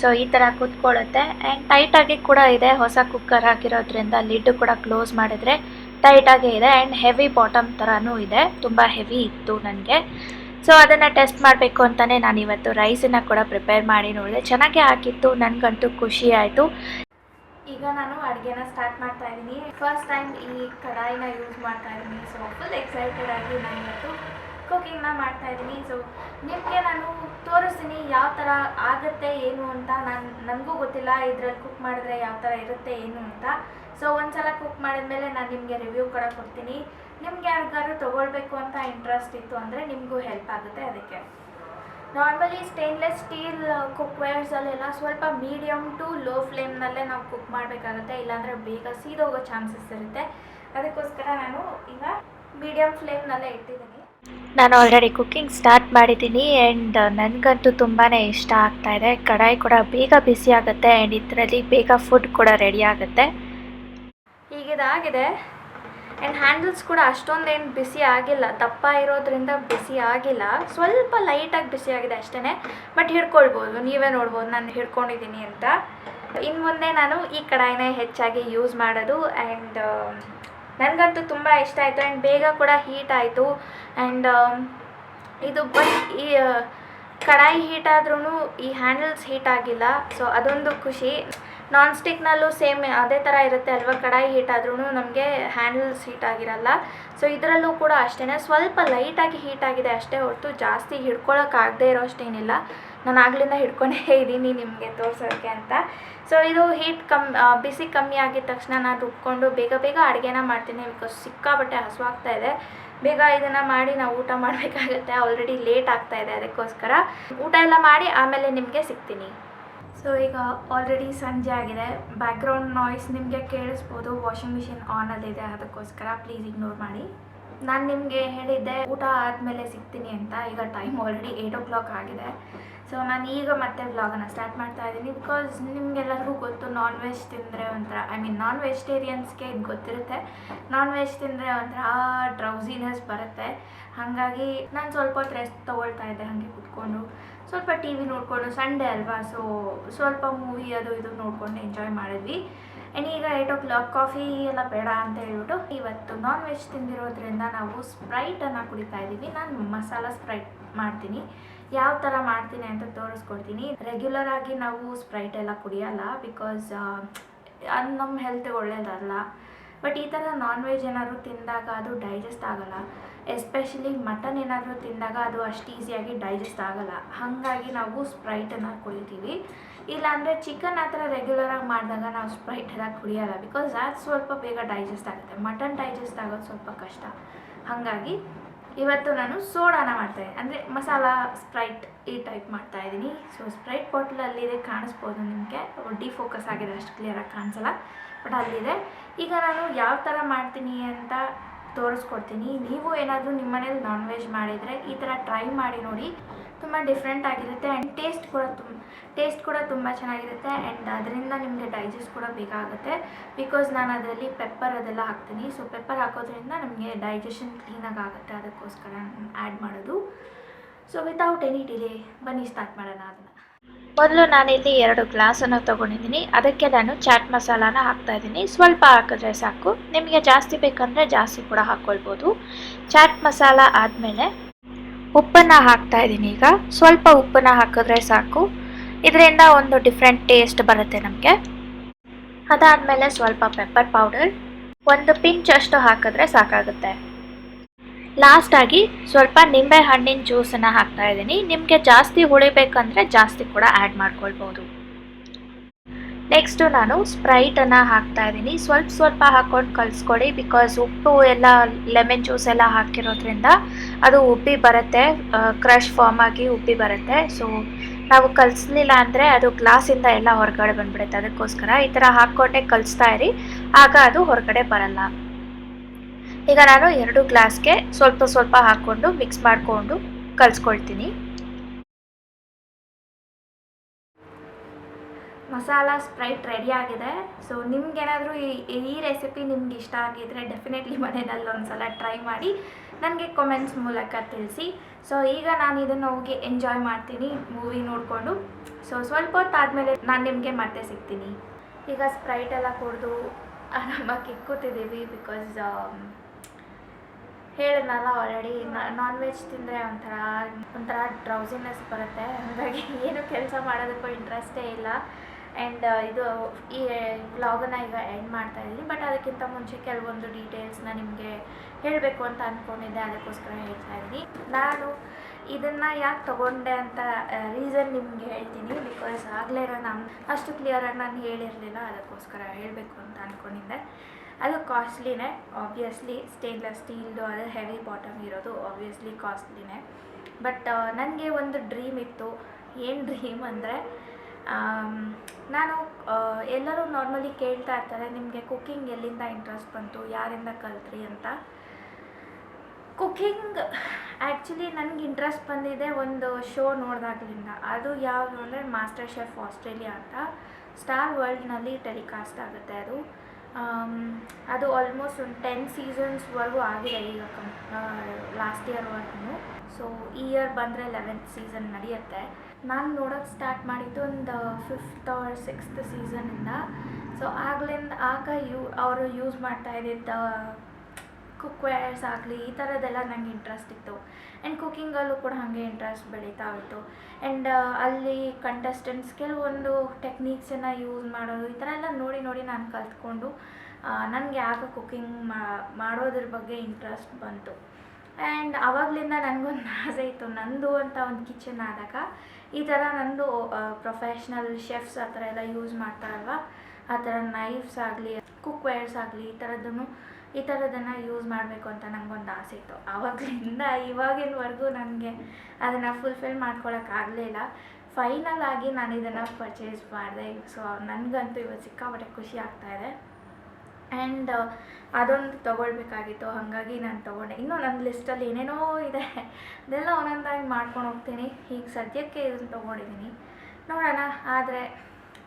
ಸೊ ಈ ಥರ ಕೂತ್ಕೊಳ್ಳುತ್ತೆ. ಆ್ಯಂಡ್ ಟೈಟಾಗಿ ಕೂಡ ಇದೆ, ಹೊಸ ಕುಕ್ಕರ್ ಆಗಿರೋದ್ರಿಂದ ಲಿಡ್ ಕೂಡ ಕ್ಲೋಸ್ ಮಾಡಿದ್ರೆ ಟೈಟಾಗೇ ಇದೆ. ಆ್ಯಂಡ್ ಹೆವಿ ಬಾಟಮ್ ಥರನೂ ಇದೆ, ತುಂಬ ಹೆವಿ ಇತ್ತು ನನಗೆ. ಸೊ ಅದನ್ನು ಟೆಸ್ಟ್ ಮಾಡಬೇಕು ಅಂತಲೇ ನಾನು ಇವತ್ತು ರೈಸನ್ನು ಕೂಡ ಪ್ರಿಪೇರ್ ಮಾಡಿ ನೋಡಿದೆ. ಚೆನ್ನಾಗೇ ಆಗಿತ್ತು, ನನಗಂತೂ ಖುಷಿ ಆಯಿತು. ಈಗ ನಾನು ಅಡುಗೆನ ಸ್ಟಾರ್ಟ್ ಮಾಡ್ತಾ ಇದ್ದೀನಿ. ಫಸ್ಟ್ ಟೈಮ್ ಈ ಕಡಾಯಿನ ಯೂಸ್ ಮಾಡ್ತಾ ಇದ್ದೀನಿ. ಸೊ ಫುಲ್ ಎಕ್ಸೈಟೆಡ್ ಆಗಿ ನಾನು ಇವತ್ತು ಕುಕಿಂಗ್ನ ಮಾಡ್ತಾ ಇದ್ದೀನಿ. ಸೊ ನಿಮಗೆ ನಾನು ತೋರಿಸ್ತೀನಿ ಯಾವ ಥರ ಆಗುತ್ತೆ, ಏನು ಅಂತ. ನಾನು, ನನಗೂ ಗೊತ್ತಿಲ್ಲ ಇದರಲ್ಲಿ ಕುಕ್ ಮಾಡಿದ್ರೆ ಯಾವ ಥರ ಇರುತ್ತೆ, ಏನು ಅಂತ. ಸೊ ಒಂದ್ಸಲ ಕುಕ್ ಮಾಡಿದ್ಮೇಲೆ ನಾನು ನಿಮಗೆ ರಿವ್ಯೂ ಕೂಡ ಕೊಡ್ತೀನಿ. ನಿಮ್ಗೆ ಯಾರಿಗಾದ್ರು ತೊಗೊಳ್ಬೇಕು ಅಂತ ಇಂಟ್ರೆಸ್ಟ್ ಇತ್ತು ಅಂದರೆ ನಿಮಗೂ ಹೆಲ್ಪ್ ಆಗುತ್ತೆ ಅದಕ್ಕೆ. ನಾರ್ಮಲಿ ಸ್ಟೇನ್ಲೆಸ್ ಸ್ಟೀಲ್ ಕುಕ್ವೇರ್ಸಲ್ಲೆಲ್ಲ ಸ್ವಲ್ಪ ಮೀಡಿಯಮ್ ಟು ಲೋ ಫ್ಲೇಮ್ನಲ್ಲೇ ನಾವು ಕುಕ್ ಮಾಡಬೇಕಾಗುತ್ತೆ ಇಲ್ಲಾಂದರೆ ಬೇಗ ಸೀದೋಗೋ ಚಾನ್ಸಸ್ ಇರುತ್ತೆ. ಅದಕ್ಕೋಸ್ಕರ ನಾನು ಈಗ ಮೀಡಿಯಮ್ ಫ್ಲೇಮ್ನಲ್ಲೇ ಇಟ್ಟಿದ್ದೀನಿ. ನಾನು ಆಲ್ರೆಡಿ ಕುಕ್ಕಿಂಗ್ ಸ್ಟಾರ್ಟ್ ಮಾಡಿದ್ದೀನಿ ಆ್ಯಂಡ್ ನನಗಂತೂ ತುಂಬಾ ಇಷ್ಟ ಆಗ್ತಾ ಇದೆ. ಕಡಾಯಿ ಕೂಡ ಬೇಗ ಬಿಸಿ ಆಗುತ್ತೆ ಆ್ಯಂಡ್ ಇದರಲ್ಲಿ ಬೇಗ ಫುಡ್ ಕೂಡ ರೆಡಿ ಆಗುತ್ತೆ. ಹೀಗಿದಾಗಿದೆ. ಆ್ಯಂಡ್ ಹ್ಯಾಂಡಲ್ಸ್ ಕೂಡ ಅಷ್ಟೊಂದೇನು ಬಿಸಿ ಆಗಿಲ್ಲ. ದಪ್ಪ ಇರೋದ್ರಿಂದ ಬಿಸಿ ಆಗಿಲ್ಲ. ಸ್ವಲ್ಪ ಲೈಟಾಗಿ ಬಿಸಿ ಆಗಿದೆ ಅಷ್ಟೇ ಬಟ್ ಹಿಡ್ಕೊಳ್ಬೋದು. ನೀವೇ ನೋಡ್ಬೋದು. ನಾನು ಹಿಡ್ಕೊಂಡಿದ್ದೀನಿ ಅಂತ. ಇನ್ನು ಮುಂದೆ ನಾನು ಈ ಕಡಾಯಿನೇ ಹೆಚ್ಚಾಗಿ ಯೂಸ್ ಮಾಡೋದು. ಆ್ಯಂಡ್ ನನಗಂತೂ ತುಂಬ ಇಷ್ಟ ಆಯಿತು. ಆ್ಯಂಡ್ ಬೇಗ ಕೂಡ ಹೀಟ್ ಆಯಿತು. ಆ್ಯಂಡ್ ಇದು ಬಟ್ ಈ, ಕಡಾಯಿ ಹೀಟ್ ಆದ್ರೂ ಈ ಹ್ಯಾಂಡಲ್ಸ್ ಹೀಟ್ ಆಗಿಲ್ಲ. ಸೊ ಅದೊಂದು ಖುಷಿ. ನಾನ್ ಸ್ಟಿಕ್ನಲ್ಲೂ ಸೇಮ್ ಅದೇ ಥರ ಇರುತ್ತೆ ಅಲ್ವಾ? ಕಡಾಯಿ ಹೀಟ್ ಆದ್ರೂ ನಮಗೆ ಹ್ಯಾಂಡಲ್ಸ್ ಹೀಟ್ ಆಗಿರಲ್ಲ. ಸೊ ಇದರಲ್ಲೂ ಕೂಡ ಅಷ್ಟೇ ಸ್ವಲ್ಪ ಲೈಟಾಗಿ ಹೀಟ್ ಆಗಿದೆ ಅಷ್ಟೇ ಹೊರತು ಜಾಸ್ತಿ ಹಿಡ್ಕೊಳ್ಳೋಕ್ಕಾಗದೇ ಇರೋ ಅಷ್ಟೇನಿಲ್ಲ. ನಾನು ಆಗ್ಲಿಂದ ಹಿಡ್ಕೊಂಡೇ ಇದ್ದೀನಿ ನಿಮಗೆ ತೋರಿಸೋಕ್ಕೆ ಅಂತ. ಸೊ ಇದು ಹೀಟ್ ಕಮ್ ಬಿಸಿ ಕಮ್ಮಿ ಆಗಿದ ತಕ್ಷಣ ನಾನು ರುಬ್ಕೊಂಡು ಬೇಗ ಬೇಗ ಅಡುಗೆನ ಮಾಡ್ತೀನಿ ಬಿಕಾಸ್ ಸಿಕ್ಕಾಬಟ್ಟೆ ಹಸುವಾಗ್ತಾ ಇದೆ. ಬೇಗ ಇದನ್ನು ಮಾಡಿ ನಾವು ಊಟ ಮಾಡಬೇಕಾಗುತ್ತೆ. ಆಲ್ರೆಡಿ ಲೇಟ್ ಆಗ್ತಾ ಇದೆ ಅದಕ್ಕೋಸ್ಕರ. ಊಟ ಎಲ್ಲ ಮಾಡಿ ಆಮೇಲೆ ನಿಮಗೆ ಸಿಗ್ತೀನಿ. ಸೊ ಈಗ ಆಲ್ರೆಡಿ ಸಂಜೆ ಆಗಿದೆ. ಬ್ಯಾಕ್ಗ್ರೌಂಡ್ ನಾಯ್ಸ್ ನಿಮಗೆ ಕೇಳಿಸ್ಬೋದು. ವಾಷಿಂಗ್ ಮಿಷಿನ್ ಆನಲ್ಲಿದೆ ಅದಕ್ಕೋಸ್ಕರ ಪ್ಲೀಸ್ ಇಗ್ನೋರ್ ಮಾಡಿ. ನಾನು ನಿಮಗೆ ಹೇಳಿದ್ದೆ, ಊಟ ಆದಮೇಲೆ ಸಿಗ್ತೀನಿ ಅಂತ. ಈಗ time already eight o'clock ಆಗಿದೆ. ಸೊ ನಾನು ಈಗ ಮತ್ತೆ ವ್ಲಾಗನ್ನು ಸ್ಟಾರ್ಟ್ ಮಾಡ್ತಾ ಇದ್ದೀನಿ ಬಿಕಾಸ್ ನಿಮಗೆಲ್ಲರಿಗೂ ಗೊತ್ತು ನಾನ್ ವೆಜ್ ತಿಂದರೆ ಒಂಥರ ಐ ಮೀನ್ ನಾನ್ ವೆಜಿಟೇರಿಯನ್ಸ್ಗೆ ಇದು ಗೊತ್ತಿರುತ್ತೆ. ನಾನ್ ವೆಜ್ ತಿಂದರೆ ಒಂಥರ ಡ್ರೌಸಿನೆಸ್ ಬರುತ್ತೆ. ಹಾಗಾಗಿ ನಾನು ಸ್ವಲ್ಪ ಹೊತ್ತು ರೆಸ್ಟ್ ತೊಗೊಳ್ತಾ ಇದ್ದೆ. ಹಾಗೆ ಕುತ್ಕೊಂಡು. ಸ್ವಲ್ಪ ಟಿ ವಿ ನೋಡಿಕೊಂಡು ಸಂಡೇ ಅಲ್ವಾ? ಸೊ ಸ್ವಲ್ಪ ಮೂವಿ ಅದು ಇದು ನೋಡಿಕೊಂಡು ಎಂಜಾಯ್ ಮಾಡಿದ್ವಿ. ಆ್ಯಂಡ್ ಈಗ ಏಟ್ ಓ ಕ್ಲಾಕ್ ಕಾಫಿ ಎಲ್ಲ ಬೇಡ ಅಂತ ಹೇಳ್ಬಿಟ್ಟು ಇವತ್ತು ನಾನ್ ವೆಜ್ ತಿಂದಿರೋದ್ರಿಂದ ನಾವು ಸ್ಪ್ರೈಟನ್ನು ಕುಡಿತಾ ಇದ್ದೀವಿ. ನಾನು ಮಸಾಲ ಸ್ಪ್ರೈಟ್ ಮಾಡ್ತೀನಿ. ಯಾವ ಥರ ಮಾಡ್ತೀನಿ ಅಂತ ತೋರಿಸ್ಕೊಡ್ತೀನಿ. ರೆಗ್ಯುಲರ್ ಆಗಿ ನಾವು ಸ್ಪ್ರೈಟ್ ಎಲ್ಲ ಕುಡಿಯೋಲ್ಲ ಬಿಕಾಸ್ ಅದು ನಮ್ಮ ಹೆಲ್ತ್ಗೆ ಒಳ್ಳೇದಲ್ಲ. ಬಟ್ ಈ ಥರ ನಾನ್ ವೆಜ್ ಏನಾದರೂ ತಿಂದಾಗ ಅದು ಡೈಜೆಸ್ಟ್ ಆಗಲ್ಲ. ಎಸ್ಪೆಷಲಿ ಮಟನ್ ಏನಾದರೂ ತಿಂದಾಗ ಅದು ಅಷ್ಟು ಈಸಿಯಾಗಿ ಡೈಜೆಸ್ಟ್ ಆಗಲ್ಲ. ಹಾಗಾಗಿ ನಾವು ಸ್ಪ್ರೈಟನ್ನು ಕುಡಿತೀವಿ. ಇಲ್ಲಾಂದರೆ ಚಿಕನ್ ಆ ಥರ ರೆಗ್ಯುಲರಾಗಿ ಮಾಡಿದಾಗ ನಾವು ಸ್ಪ್ರೈಟ್ ಎಲ್ಲ ಕುಡಿಯಲ್ಲ ಬಿಕಾಸ್ ಅದು ಸ್ವಲ್ಪ ಬೇಗ ಡೈಜೆಸ್ಟ್ ಆಗುತ್ತೆ. ಮಟನ್ ಡೈಜೆಸ್ಟ್ ಆಗೋದು ಸ್ವಲ್ಪ ಕಷ್ಟ. ಹಾಗಾಗಿ ಇವತ್ತು ನಾನು ಸೋಡಾನ ಮಾಡ್ತಾಯಿದ್ದೀನಿ ಅಂದರೆ ಮಸಾಲ ಸ್ಪ್ರೈಟ್ ಈ ಟೈಪ್ ಮಾಡ್ತಾ ಇದ್ದೀನಿ. ಸೊ ಸ್ಪ್ರೈಟ್ ಬಾಟಲ್ ಅಲ್ಲಿದೆ ಕಾಣಿಸ್ಬೋದು ನಿಮಗೆ. ಡಿಫೋಕಸ್ ಆಗಿದೆ ಅಷ್ಟು ಕ್ಲಿಯರಾಗಿ ಕಾಣಿಸಲ್ಲ. ಬಟ್ ಅಲ್ಲಿದೆ. ಈಗ ನಾನು ಯಾವ ಥರ ಮಾಡ್ತೀನಿ ಅಂತ ತೋರಿಸ್ಕೊಡ್ತೀನಿ. ನೀವು ಏನಾದರೂ ನಿಮ್ಮ ಮನೇಲಿ ನಾನ್ ವೆಜ್ ಮಾಡಿದರೆ ಈ ಥರ ಟ್ರೈ ಮಾಡಿ ನೋಡಿ. ತುಂಬ ಡಿಫ್ರೆಂಟ್ ಆಗಿರುತ್ತೆ ಆ್ಯಂಡ್ ಟೇಸ್ಟ್ ಕೂಡ ತುಂಬ ಟೇಸ್ಟ್ ಕೂಡ ತುಂಬ ಚೆನ್ನಾಗಿರುತ್ತೆ ಆ್ಯಂಡ್ ಅದರಿಂದ ನಿಮಗೆ ಡೈಜೆಸ್ಟ್ ಕೂಡ ಬೇಗ ಆಗುತ್ತೆ ಬಿಕಾಸ್ ನಾನು ಅದರಲ್ಲಿ ಪೆಪ್ಪರ್ ಅದೆಲ್ಲ ಹಾಕ್ತೀನಿ. ಸೊ ಪೆಪ್ಪರ್ ಹಾಕೋದ್ರಿಂದ ನಮಗೆ ಡೈಜೆಷನ್ ಕ್ಲೀನಾಗಿ ಆಗುತ್ತೆ. ಅದಕ್ಕೋಸ್ಕರ ಆ್ಯಡ್ ಮಾಡೋದು. ಸೊ ವಿತೌಟ್ ಎನಿ ಡಿಲೇ ಬನ್ನಿ ಸ್ಟಾರ್ಟ್ ಮಾಡೋಣ ಅದನ್ನು. ಮೊದಲು ನಾನಿಲ್ಲಿ ಎರಡು ಗ್ಲಾಸನ್ನು ತೊಗೊಂಡಿದ್ದೀನಿ. ಅದಕ್ಕೆ ನಾನು ಚಾಟ್ ಮಸಾಲಾನ ಹಾಕ್ತಾ ಇದ್ದೀನಿ. ಸ್ವಲ್ಪ ಹಾಕಿದ್ರೆ ಸಾಕು. ನಿಮಗೆ ಜಾಸ್ತಿ ಬೇಕಂದರೆ ಜಾಸ್ತಿ ಕೂಡ ಹಾಕ್ಕೊಳ್ಬೋದು ಚಾಟ್ ಮಸಾಲ ಆದಮೇಲೆ ಉಪ್ಪನ್ನು ಹಾಕ್ತಾ ಇದ್ದೀನಿ ಈಗ. ಸ್ವಲ್ಪ ಉಪ್ಪನ್ನು ಹಾಕಿದ್ರೆ ಸಾಕು. ಇದರಿಂದ ಒಂದು ಡಿಫ್ರೆಂಟ್ ಟೇಸ್ಟ್ ಬರುತ್ತೆ ನಮಗೆ. ಅದಾದಮೇಲೆ ಸ್ವಲ್ಪ ಪೆಪ್ಪರ್ ಪೌಡರ್ ಒಂದು ಪಿಂಚ್ ಅಷ್ಟು ಹಾಕಿದ್ರೆ ಸಾಕಾಗುತ್ತೆ. ಲಾಸ್ಟಾಗಿ ಸ್ವಲ್ಪ ನಿಂಬೆ ಹಣ್ಣಿನ ಜ್ಯೂಸನ್ನು ಹಾಕ್ತಾ ಇದ್ದೀನಿ. ನಿಮಗೆ ಜಾಸ್ತಿ ಹುಳಿ ಬೇಕಂದರೆ ಜಾಸ್ತಿ ಕೂಡ ಆ್ಯಡ್ ಮಾಡ್ಕೊಳ್ಬೋದು. ನೆಕ್ಸ್ಟು ನಾನು ಸ್ಪ್ರೈಟನ್ನು ಹಾಕ್ತಾ ಇದ್ದೀನಿ. ಸ್ವಲ್ಪ ಸ್ವಲ್ಪ ಹಾಕ್ಕೊಂಡು ಕಲಿಸ್ಕೊಡಿ ಬಿಕಾಸ್ ಉಪ್ಪು ಎಲ್ಲ ಲೆಮನ್ ಜ್ಯೂಸ್ ಎಲ್ಲ ಹಾಕಿರೋದ್ರಿಂದ ಅದು ಉಬ್ಬಿ ಬರುತ್ತೆ. ಕ್ರಶ್ ಫಾರ್ಮ್ ಆಗಿ ಉಬ್ಬಿ ಬರುತ್ತೆ. ಸೊ ನಾವು ಕಲಿಸ್ಲಿಲ್ಲ ಅಂದರೆ ಅದು ಗ್ಲಾಸಿಂದ ಎಲ್ಲ ಹೊರಗಡೆ ಬಂದ್ಬಿಡುತ್ತೆ. ಅದಕ್ಕೋಸ್ಕರ ಈ ಥರ ಹಾಕ್ಕೊಂಡೆ ಕಲಿಸ್ತಾ ಇರಿ. ಆಗ ಅದು ಹೊರಗಡೆ ಬರಲ್ಲ. ಈಗ ನಾನು ಎರಡು ಗ್ಲಾಸ್ಗೆ ಸ್ವಲ್ಪ ಸ್ವಲ್ಪ ಹಾಕ್ಕೊಂಡು ಮಿಕ್ಸ್ ಮಾಡಿಕೊಂಡು ಕಲಿಸ್ಕೊಳ್ತೀನಿ. ಮಸಾಲ ಸ್ಪ್ರೈಟ್ ರೆಡಿ ಆಗಿದೆ. ಸೊ ನಿಮ್ಗೇನಾದರೂ ಈ ಈ ರೆಸಿಪಿ ನಿಮ್ಗೆ ಇಷ್ಟ ಆಗಿದ್ರೆ ಡೆಫಿನೆಟ್ಲಿ ಮನೆಯಲ್ಲಿ ಒಂದ್ಸಲ ಟ್ರೈ ಮಾಡಿ ನನಗೆ ಕಮೆಂಟ್ಸ್ ಮೂಲಕ ತಿಳಿಸಿ. ಸೊ ಈಗ ನಾನು ಇದನ್ನು ಹೋಗಿ ಎಂಜಾಯ್ ಮಾಡ್ತೀನಿ ಮೂವಿ ನೋಡಿಕೊಂಡು. ಸೊ ಸ್ವಲ್ಪ ಹೊತ್ತಾದಮೇಲೆ ನಾನು ನಿಮಗೆ ಮತ್ತೆ ಸಿಗ್ತೀನಿ. ಈಗ ಸ್ಪ್ರೈಟ್ ಎಲ್ಲ ಕುಡಿದು ಆರಾಮಾಗಿ ಕೂತಿದ್ದೀವಿ ಬಿಕಾಸ್ ಹೇಳಿದ್ನಲ್ಲ ಆಲ್ರೆಡಿ ನಾನ್ ವೆಜ್ ತಿಂದರೆ ಒಂಥರ ಒಂಥರ ಡ್ರೌಸಿನೆಸ್ ಬರುತ್ತೆ. ಹಾಗಾಗಿ ಏನು ಕೆಲಸ ಮಾಡೋದಕ್ಕೂ ಇಂಟ್ರೆಸ್ಟೇ ಇಲ್ಲ. ಆ್ಯಂಡ್ ಇದು ಈ ವ್ಲಾಗನ್ನ ಈಗ ಎಂಡ್ ಮಾಡ್ತಾ ಇದ್ದೀನಿ ಬಟ್ ಅದಕ್ಕಿಂತ ಮುಂಚೆ ಕೆಲವೊಂದು ಡೀಟೇಲ್ಸ್ನ ನಿಮಗೆ ಹೇಳಬೇಕು ಅಂತ ಅಂದ್ಕೊಂಡಿದ್ದೆ ಅದಕ್ಕೋಸ್ಕರ ಹೇಳ್ತಾ ಇದ್ದೀನಿ ನಾನು ಇದನ್ನು ಯಾಕೆ ತೊಗೊಂಡೆ ಅಂತ ರೀಸನ್ ನಿಮ್ಗೆ ಹೇಳ್ತೀನಿ. ಬಿಕಾಸ್ ಆಗಲೇ ನಾನು ಅಷ್ಟು ಕ್ಲಿಯರಾಗಿ ನಾನು ಹೇಳಿರಲಿಲ್ಲ. ಅದಕ್ಕೋಸ್ಕರ ಹೇಳಬೇಕು ಅಂತ ಅಂದ್ಕೊಂಡಿದ್ದೆ ಅದು ಕಾಸ್ಟ್ಲಿನೇ ಆಬ್ವಿಯಸ್ಲಿ ಸ್ಟೇನ್ಲೆಸ್ ಸ್ಟೀಲ್ದು ಅದು ಹೆವಿ ಬಾಟಮ್ ಇರೋದು ಆಬ್ವಿಯಸ್ಲಿ ಕಾಸ್ಟ್ಲಿನೇ ಬಟ್ ನನಗೆ ಒಂದು ಡ್ರೀಮ್ ಇತ್ತು. ಏನು ಡ್ರೀಮ್ ಅಂದರೆ ನಾನು ಎಲ್ಲರೂ ನಾರ್ಮಲಿ ಕೇಳ್ತಾ ಇರ್ತಾರೆ, ನಿಮಗೆ ಕುಕ್ಕಿಂಗ್ ಎಲ್ಲಿಂದ ಇಂಟ್ರೆಸ್ಟ್ ಬಂತು, ಯಾರಿಂದ ಕಲ್ತ್ರಿ ಅಂತ. ಕುಕ್ಕಿಂಗ್ ಆ್ಯಕ್ಚುಲಿ ನನಗೆ ಇಂಟ್ರೆಸ್ಟ್ ಬಂದಿದೆ ಒಂದು ಶೋ ನೋಡಿದಾಗ್ಲಿಂದ. ಅದು ಯಾವುದು ಅಂದರೆ ಮಾಸ್ಟರ್ ಶೆಫ್ ಆಸ್ಟ್ರೇಲಿಯಾ ಅಂತ ಸ್ಟಾರ್ ವರ್ಲ್ಡ್ನಲ್ಲಿ ಟೆಲಿಕಾಸ್ಟ್ ಆಗುತ್ತೆ ಅದು. ಅದು ಆಲ್ಮೋಸ್ಟ್ ಒಂದು ಟೆನ್ ಸೀಸನ್ಸ್ವರೆಗೂ ಆಗಿದೆ ಈಗ ಕಂ ಲಾಸ್ಟ್ ಇಯರ್ವರೆಗೂ ಸೊ ಈ ಇಯರ್ ಬಂದರೆ ಲೆವೆಂತ್ ಸೀಸನ್ ನಡೆಯುತ್ತೆ. ನಾನು ನೋಡೋಕ್ಕೆ ಸ್ಟಾರ್ಟ್ ಮಾಡಿದ್ದು ಒಂದು ಫಿಫ್ತ್ ಆರ್ ಸಿಕ್ಸ್ತ್ ಸೀಸನಿಂದ ಸೊ ಆಗ್ಲಿಂದ ಆಗ ಯೂ ಅವರು ಯೂಸ್ ಮಾಡ್ತಾ ಇದ್ದಿದ್ದ ಕುಕ್ವೇರ್ಸ್ ಆಗಲಿ ಈ ಥರದ್ದೆಲ್ಲ ನನಗೆ ಇಂಟ್ರೆಸ್ಟ್ ಇತ್ತು. ಆ್ಯಂಡ್ ಕುಕ್ಕಿಂಗಲ್ಲೂ ಕೂಡ ಹಾಗೆ ಇಂಟ್ರೆಸ್ಟ್ ಬೆಳೀತಾ ಹೋಯಿತು. ಆ್ಯಂಡ್ ಅಲ್ಲಿ ಕಂಟೆಸ್ಟೆಂಟ್ಸ್ ಕೆಲವೊಂದು ಟೆಕ್ನಿಕ್ಸನ್ನು ಯೂಸ್ ಮಾಡೋದು, ಈ ಥರ ಎಲ್ಲ ನೋಡಿ ನೋಡಿ ನಾನು ಕಲ್ತ್ಕೊಂಡು ನನಗೆ ಯಾಕ ಕುಕ್ಕಿಂಗ್ ಮಾಡೋದ್ರ ಬಗ್ಗೆ ಇಂಟ್ರೆಸ್ಟ್ ಬಂತು. ಆ್ಯಂಡ್ ಆವಾಗಲಿಂದ ನನಗೊಂದು ಆಸೆ ಇತ್ತು, ನಂದು ಅಂತ ಒಂದು ಕಿಚನ್ ಆದಾಗ, ಈ ಥರ ನಂದು ಪ್ರೊಫೆಷ್ನಲ್ ಶೆಫ್ಸ್ ಆ ಥರ ಎಲ್ಲ ಯೂಸ್ ಮಾಡ್ತಾರಲ್ವ, ಆ ಥರ ನೈಫ್ಸ್ ಆಗಲಿ ಕುಕ್ವೇರ್ಸ್ ಆಗಲಿ ಈ ಥರದ್ದನ್ನು ಈ ಥರದನ್ನು ಯೂಸ್ ಮಾಡಬೇಕು ಅಂತ ನನಗೊಂದು ಆಸೆ ಇತ್ತು. ಆವಾಗಲಿಂದ ಇವಾಗಿನವರೆಗೂ ನನಗೆ ಅದನ್ನು ಫುಲ್ಫಿಲ್ ಮಾಡ್ಕೊಳ್ಳೋಕ್ಕಾಗಲಿಲ್ಲ ಫೈನಲ್ ಆಗಿ ನಾನು ಇದನ್ನು ಪರ್ಚೇಸ್ ಮಾಡಿದೆ. ಸೊ ನನಗಂತೂ ಇವತ್ತು ಸಿಕ್ಕಾಪಟ್ಟೆ ಖುಷಿ ಆಗ್ತಾ ಇದೆ. ಆ್ಯಂಡ್ ಅದೊಂದು ತೊಗೊಳ್ಬೇಕಾಗಿತ್ತು. ಹಾಗಾಗಿ ನಾನು ತೊಗೊಂಡೆ. ಇನ್ನೂ ನನ್ನ ಲಿಸ್ಟಲ್ಲಿ ಏನೇನೋ ಇದೆ. ಅದೆಲ್ಲ ಒಂದೊಂದಾಗಿ ಮಾಡ್ಕೊಂಡು ಹೋಗ್ತೀನಿ. ಈಗ ಸದ್ಯಕ್ಕೆ ಇದನ್ನು ತೊಗೊಂಡಿದ್ದೀನಿ ನೋಡೋಣ. ಆದರೆ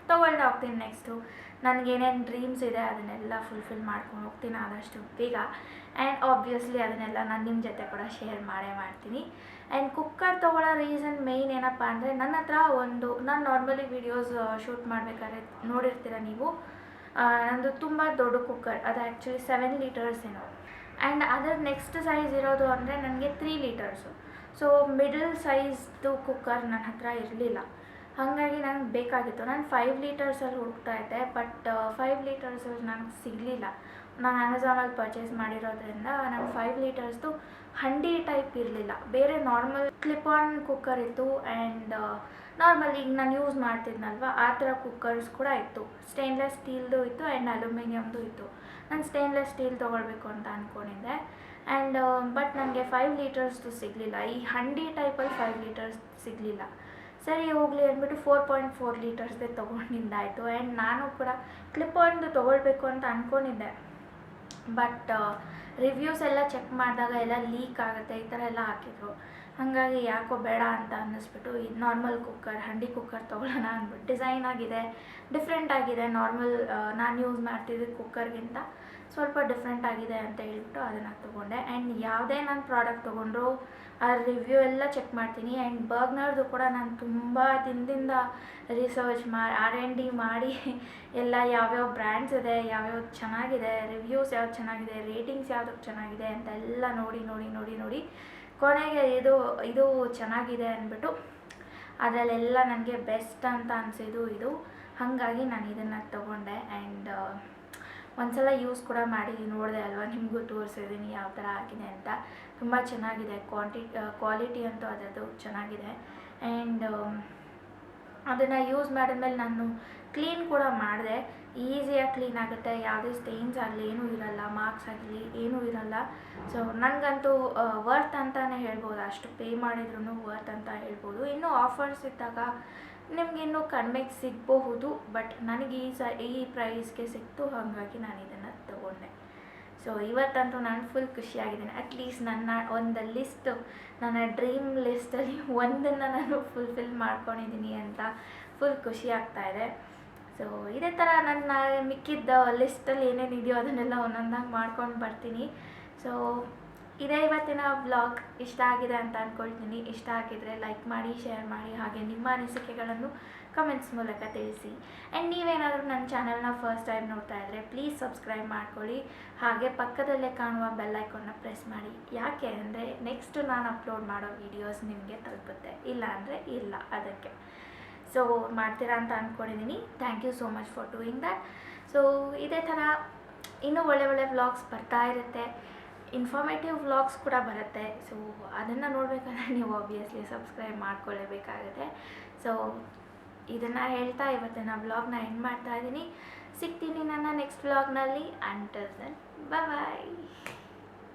ತೊಗೊಳ್ತಾ ಹೋಗ್ತೀನಿ ನೆಕ್ಸ್ಟು ನನಗೇನೇನು ಡ್ರೀಮ್ಸ್ ಇದೆ ಅದನ್ನೆಲ್ಲ ಫುಲ್ಫಿಲ್ ಮಾಡ್ಕೊಂಡು ಹೋಗ್ತೀನಿ ಆದಷ್ಟು ಬೇಗ. ಆ್ಯಂಡ್ ಆಬ್ವಿಯಸ್ಲಿ ಅದನ್ನೆಲ್ಲ ನಾನು ನಿಮ್ಮ ಜೊತೆ ಕೂಡ ಶೇರ್ ಮಾಡೇ ಮಾಡ್ತೀನಿ. ಆ್ಯಂಡ್ ಕುಕ್ಕರ್ ತೊಗೊಳ್ಳೋ ರೀಸನ್ ಮೇಯ್ನ್ ಏನಪ್ಪ ಅಂದರೆ ನನ್ನ ಹತ್ರ ಒಂದು ನಾನು ನಾರ್ಮಲಿ ವೀಡಿಯೋಸ್ ಶೂಟ್ ಮಾಡಬೇಕಾದ್ರೆ ನೋಡಿರ್ತೀರ ನೀವು? ಆ, ನಂದು ತುಂಬ ದೊಡ್ಡ ಕುಕ್ಕರ್ ಅದು ಆ್ಯಕ್ಚುಲಿ ಸೆವೆನ್ ಲೀಟರ್ಸ್ ಏನೋ. ಆ್ಯಂಡ್ ಅದರ ನೆಕ್ಸ್ಟ್ ಸೈಜ್ ಇರೋದು ಅಂದರೆ ನನಗೆ ತ್ರೀ ಲೀಟರ್ಸು ಸೊ ಮಿಡಲ್ ಸೈಜ್ದು ಕುಕ್ಕರ್ ನನ್ನ ಹತ್ರ ಇರಲಿಲ್ಲ. ಹಾಗಾಗಿ ನನಗೆ ಬೇಕಾಗಿತ್ತು. ನಾನು ಫೈವ್ ಲೀಟರ್ಸಲ್ಲಿ ಹುಡುಕ್ತಾ ಇದ್ದೆ ಬಟ್ ಫೈವ್ ಲೀಟರ್ಸಲ್ಲಿ ನನಗೆ ಸಿಗಲಿಲ್ಲ. ನಾನು ಅಮೆಝಾನಲ್ಲಿ ಪರ್ಚೇಸ್ ಮಾಡಿರೋದ್ರಿಂದ ನನ್ನ ಫೈವ್ ಲೀಟರ್ಸ್ದು ಹಂಡಿ ಟೈಪ್ ಇರಲಿಲ್ಲ. ಬೇರೆ ನಾರ್ಮಲ್ ಕ್ಲಿಪ್ ಆನ್ ಕುಕ್ಕರ್ ಇತ್ತು ಆ್ಯಂಡ್ ನಾರ್ಮಲ್ ಈಗ ನಾನು ಯೂಸ್ ಮಾಡ್ತಿದ್ನಲ್ವ, ಆ ಥರ ಕುಕ್ಕರ್ಸ್ ಕೂಡ ಇತ್ತು. ಸ್ಟೇನ್ಲೆಸ್ ಸ್ಟೀಲ್ದು ಇತ್ತು ಆ್ಯಂಡ್ ಅಲ್ಯೂಮಿನಿಯಮ್ದು ಇತ್ತು. ನಾನು ಸ್ಟೇನ್ಲೆಸ್ ಸ್ಟೀಲ್ ತೊಗೊಳ್ಬೇಕು ಅಂತ ಅಂದ್ಕೊಂಡಿದ್ದೆ ಆ್ಯಂಡ್ ಬಟ್ ನನಗೆ ಫೈವ್ ಲೀಟರ್ಸ್ದು ಸಿಗಲಿಲ್ಲ. ಈ ಹಂಡಿ ಟೈಪಲ್ಲಿ ಫೈವ್ ಲೀಟರ್ಸ್ ಸಿಗಲಿಲ್ಲ. ಸರಿ ಹೋಗಲಿ ಅಂದ್ಬಿಟ್ಟು ಫೋರ್ ಪಾಯಿಂಟ್ ಫೋರ್ ಲೀಟರ್ಸ್ದೇ ತೊಗೊಂಡಿದ್ದಾಯಿತು ಆ್ಯಂಡ್ ನಾನು ಕೂಡ ಕ್ಲಿಪ್ ಒಂದು ತೊಗೊಳ್ಬೇಕು ಅಂತ ಅಂದ್ಕೊಂಡಿದ್ದೆ ಬಟ್ ರಿವ್ಯೂಸ್ ಎಲ್ಲ ಚೆಕ್ ಮಾಡಿದಾಗ ಎಲ್ಲ ಲೀಕ್ ಆಗುತ್ತೆ, ಈ ಥರ ಎಲ್ಲ ಹಾಕಿದ್ರು. ಹಾಗಾಗಿ ಯಾಕೋ ಬೇಡ ಅಂತ ಅನ್ನಿಸ್ಬಿಟ್ಟು ಇದು ನಾರ್ಮಲ್ ಕುಕ್ಕರ್ ಹಂಡಿ ಕುಕ್ಕರ್ ತೊಗೊಳ್ಳೋಣ ಅಂದ್ಬಿಟ್ಟು ಡಿಸೈನ್ ಆಗಿದೆ ಡಿಫ್ರೆಂಟ್ ಆಗಿದೆ ನಾರ್ಮಲ್ ನಾನು ಯೂಸ್ ಮಾಡ್ತಿದ್ದ ಕುಕ್ಕರ್ಗಿಂತ ಸ್ವಲ್ಪ ಡಿಫ್ರೆಂಟ್ ಆಗಿದೆ ಅಂತ ಹೇಳ್ಬಿಟ್ಟು ಅದನ್ನು ತೊಗೊಂಡೆ. ಆ್ಯಂಡ್ ಯಾವುದೇ ನಾನು ಪ್ರಾಡಕ್ಟ್ ತೊಗೊಂಡ್ರು ಆ ರಿವ್ಯೂ ಎಲ್ಲ ಚೆಕ್ ಮಾಡ್ತೀನಿ. ಆ್ಯಂಡ್ ಬರ್ಗ್ನರ್ದು ಕೂಡ ನಾನು ತುಂಬ ದಿನದಿಂದ ರಿಸರ್ಚ್ ಮಾಡಿ ಆರ್ ಎನ್ ಡಿ ಮಾಡಿ ಎಲ್ಲ ಯಾವ್ಯಾವ ಬ್ರ್ಯಾಂಡ್ಸ್ ಇದೆ, ಯಾವ್ಯಾವ ಚೆನ್ನಾಗಿದೆ ರಿವ್ಯೂಸ್ ಯಾವ್ದು ಚೆನ್ನಾಗಿದೆ ರೇಟಿಂಗ್ಸ್ ಯಾವ್ದು ಚೆನ್ನಾಗಿದೆ ಅಂತ ಎಲ್ಲ ನೋಡಿ ನೋಡಿ ನೋಡಿ ನೋಡಿ ಕೊನೆಗೆ ಇದು ಇದು ಚೆನ್ನಾಗಿದೆ ಅಂದ್ಬಿಟ್ಟು ಅದರಲ್ಲೆಲ್ಲ ನನಗೆ ಬೆಸ್ಟ್ ಅಂತ ಅನಿಸಿದ್ದು ಇದು. ಹಾಗಾಗಿ ನಾನು ಇದನ್ನು ತೊಗೊಂಡೆ. ಆ್ಯಂಡ್ ಒಂದ್ಸಲ ಯೂಸ್ ಕೂಡ ಮಾಡಿ ನೋಡಿದೆ ಅಲ್ವಾ? ನಿಮಗೂ ತೋರಿಸಿದ್ದೀನಿ ಯಾವ ಥರ ಆಗಿದೆ ಅಂತ. ತುಂಬ ಚೆನ್ನಾಗಿದೆ. ಕ್ವಾಂಟಿ ಕ್ವಾಲಿಟಿ ಅಂತೂ ಅದರದ್ದು ಚೆನ್ನಾಗಿದೆ. ಆ್ಯಂಡ್ ಅದನ್ನು ಯೂಸ್ ಮಾಡಿದ್ಮೇಲೆ ನಾನು ಕ್ಲೀನ್ ಕೂಡ ಮಾಡಿದೆ. ಈಸಿಯಾಗಿ ಕ್ಲೀನ್ ಆಗುತ್ತೆ. ಯಾವುದೇ ಸ್ಟೇನ್ಸ್ ಆಗಲಿ, ಏನೂ ಇರಲ್ಲ. ಮಾರ್ಕ್ಸ್ ಆಗಲಿ, ಏನೂ ಇರಲ್ಲ. ಸೊ ನನಗಂತೂ ವರ್ತ್ ಅಂತಲೇ ಹೇಳ್ಬೋದು. ಅಷ್ಟು ಪೇ ಮಾಡಿದ್ರೂ ವರ್ತ್ ಅಂತ ಹೇಳ್ಬೋದು. ಇನ್ನೂ ಆಫರ್ಸ್ ಇದ್ದಾಗ ನಿಮ್ಗೆ ಇನ್ನೂ ಕಡಿಮೆಗೆ ಸಿಗಬಹುದು ಬಟ್ ನನಗೆ ಈ ಸ, ಈ ಪ್ರೈಸ್ಗೆ ಸಿಕ್ತು, ಹಾಗಾಗಿ ನಾನು ಇದನ್ನು ತಗೊಂಡೆ. ಸೊ ಇವತ್ತಂತೂ ನಾನು ಫುಲ್ ಖುಷಿಯಾಗಿದ್ದೀನಿ. ಅಟ್ಲೀಸ್ಟ್ ನನ್ನ ಒಂದು ಲಿಸ್ಟು ನನ್ನ ಡ್ರೀಮ್ ಲಿಸ್ಟಲ್ಲಿ ಒಂದನ್ನು ನಾನು ಫುಲ್ಫಿಲ್ ಮಾಡ್ಕೊಂಡಿದ್ದೀನಿ ಅಂತ ಫುಲ್ ಖುಷಿ ಆಗ್ತಾ ಇದೆ. ಸೊ ಇದೇ ಥರ ನನ್ನ ಮಿಕ್ಕಿದ್ದ ಲಿಸ್ಟಲ್ಲಿ ಏನೇನು ಇದೆಯೋ ಅದನ್ನೆಲ್ಲ ಒಂದೊಂದಾಗಿ ಮಾಡ್ಕೊಂಡು ಬರ್ತೀನಿ. ಸೊ ಇದೇ ಇವತ್ತಿನ ವ್ಲಾಗ್ ಇಷ್ಟ ಆಗಿದೆ ಅಂತ ಅಂದ್ಕೊಳ್ತೀನಿ ಇಷ್ಟ ಆಗಿದ್ರೆ ಲೈಕ್ ಮಾಡಿ ಶೇರ್ ಮಾಡಿ, ಹಾಗೆ ನಿಮ್ಮ ಅನಿಸಿಕೆಗಳನ್ನು ಕಮೆಂಟ್ಸ್ ಮೂಲಕ ತಿಳಿಸಿ. ಆ್ಯಂಡ್ ನೀವೇನಾದರೂ ನನ್ನ ಚಾನಲ್ನ ಫಸ್ಟ್ ಟೈಮ್ ನೋಡ್ತಾ ಇದ್ದರೆ ಪ್ಲೀಸ್ ಸಬ್ಸ್ಕ್ರೈಬ್ ಮಾಡ್ಕೊಳ್ಳಿ. ಹಾಗೆ ಪಕ್ಕದಲ್ಲೇ ಕಾಣುವ ಬೆಲ್ ಐಕಾನ್ನ ಪ್ರೆಸ್ ಮಾಡಿ. ಯಾಕೆ ಅಂದರೆ ನೆಕ್ಸ್ಟ್ ನಾನು ಅಪ್ಲೋಡ್ ಮಾಡೋ ವೀಡಿಯೋಸ್ ನಿಮಗೆ ತಲುಪುತ್ತೆ. ಇಲ್ಲ ಅಂದರೆ ಇಲ್ಲ ಅದಕ್ಕೆ. ಸೊ ಮಾಡ್ತೀರಾ ಅಂತ ಅಂದ್ಕೊಂಡಿದ್ದೀನಿ thank you so much for doing that so ಇದೇ ಥರ ಇನ್ನೂ ಒಳ್ಳೆ ಒಳ್ಳೆ ವ್ಲಾಗ್ಸ್ ಬರ್ತಾ ಇರುತ್ತೆ. ಇನ್ಫಾರ್ಮೇಟಿವ್ ವ್ಲಾಗ್ಸ್ ಕೂಡ ಬರುತ್ತೆ. ಸೊ ಅದನ್ನು ನೋಡಬೇಕಂದ್ರೆ ನೀವು ಆಬ್ವಿಯಸ್ಲಿ ಸಬ್ಸ್ಕ್ರೈಬ್ ಮಾಡ್ಕೊಳ್ಳೇಬೇಕಾಗುತ್ತೆ. ಸೊ ಇದನ್ನು ಹೇಳ್ತಾ ಇವತ್ತಿನ ವ್ಲಾಗ್ನ ಎಂಡ್ ಮಾಡ್ತಾ ಇದ್ದೀನಿ. ಸಿಗ್ತೀನಿ ನನ್ನ ನೆಕ್ಸ್ಟ್ ವ್ಲಾಗ್ನಲ್ಲಿ ಅಂಟಲ್ ದೆನ್ ಬಾಯ್